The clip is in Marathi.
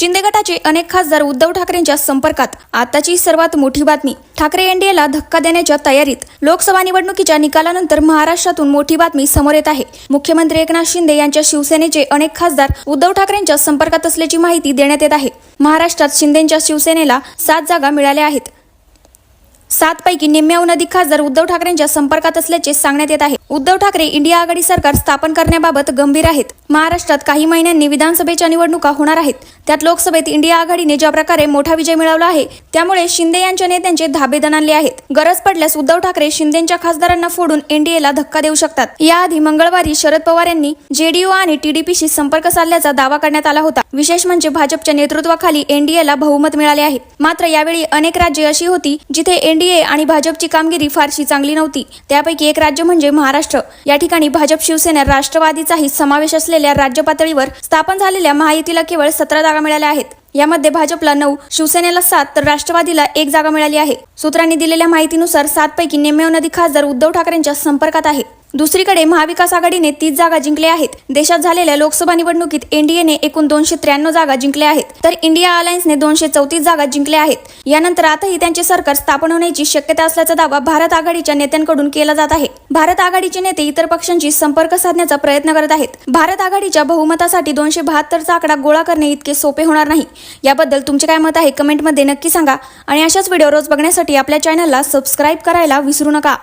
शिंदे गटाचे अनेक खासदार उद्धव ठाकरेंच्या संपर्कात. आताची सर्वात मोठी बातमी. ठाकरे एनडीएला धक्का देण्याच्या तयारीत. लोकसभा निवडणुकीच्या निकालानंतर महाराष्ट्रातून मोठी बातमी समोर येत आहे. मुख्यमंत्री एकनाथ शिंदे यांच्या शिवसेनेचे अनेक खासदार उद्धव ठाकरेंच्या संपर्कात असल्याची माहिती देण्यात येत आहे. महाराष्ट्रात शिंदेच्या शिवसेनेला सात जागा मिळाल्या आहेत. सात पैकी निम्म्याहून अधिक खासदार उद्धव ठाकरेंच्या संपर्कात असल्याचे सांगण्यात येत आहे. उद्धव ठाकरे इंडिया आघाडी सरकार स्थापन करण्याबाबत गंभीर आहेत. महाराष्ट्रात काही महिन्यांनी विधानसभेच्या निवडणुका होणार आहेत. त्यात लोकसभेत इंडिया आघाडीने ज्या प्रकारे मोठा विजय मिळवला आहे त्यामुळे शिंदे यांच्या नेत्यांचे धाबे दणाणले आहेत. गरज पडल्यास उद्धव ठाकरे शिंदेच्या खासदारांना फोडून एनडीएला धक्का देऊ शकतात. याआधी मंगळवारी शरद पवार यांनी जेडीयू आणि टीडीपीशी संपर्क साधल्याचा दावा करण्यात आला होता. विशेष म्हणजे भाजपच्या नेतृत्वाखाली एनडीएला बहुमत मिळाले आहे. मात्र यावेळी अनेक राज्ये अशी होती जिथे एनडीए आणि भाजपची कामगिरी फारशी चांगली नव्हती. त्यापैकी एक राज्य म्हणजे महाराष्ट्र. या ठिकाणी भाजप शिवसेना राष्ट्रवादीचाही समावेश असलेल्या राज्य पातळीवर स्थापन झालेल्या महायुतीला केवळ सतरा जागा मिळाल्या आहेत. यामध्ये भाजपला नऊ शिवसेनेला सात तर राष्ट्रवादीला एक जागा मिळाली आहे. सूत्रांनी दिलेल्या माहितीनुसार सात पैकी निम्म्याहून अधिक खासदार उद्धव ठाकरेंच्या संपर्कात आहे. दुसरीकडे महाविकास आघाडीने तीस जागा जिंकल्या आहेत. देशात झालेल्या लोकसभा निवडणुकीत एनडीएने एकूण दोनशे त्र्याण्णव जागा जिंकल्या आहेत. तर इंडिया अलायन्सने दोनशे चौतीस जागा जिंकल्या आहेत. यानंतर आताही त्यांचे सरकार स्थापन होण्याची शक्यता असल्याचा दावा भारत आघाडीच्या नेत्यांकडून केला जात आहे. भारत आघाडीचे नेते इतर पक्षांशी संपर्क साधण्याचा प्रयत्न करत आहेत. भारत आघाडीच्या बहुमतासाठी दोनशे बहात्तरचा आकडा गोळा करणे इतके सोपे होणार नाही. याबद्दल तुमचे काय मत आहे कमेंटमध्ये नक्की सांगा. आणि अशाच व्हिडिओ रोज बघण्यासाठी आपल्या चॅनलला सबस्क्राईब करायला विसरू नका.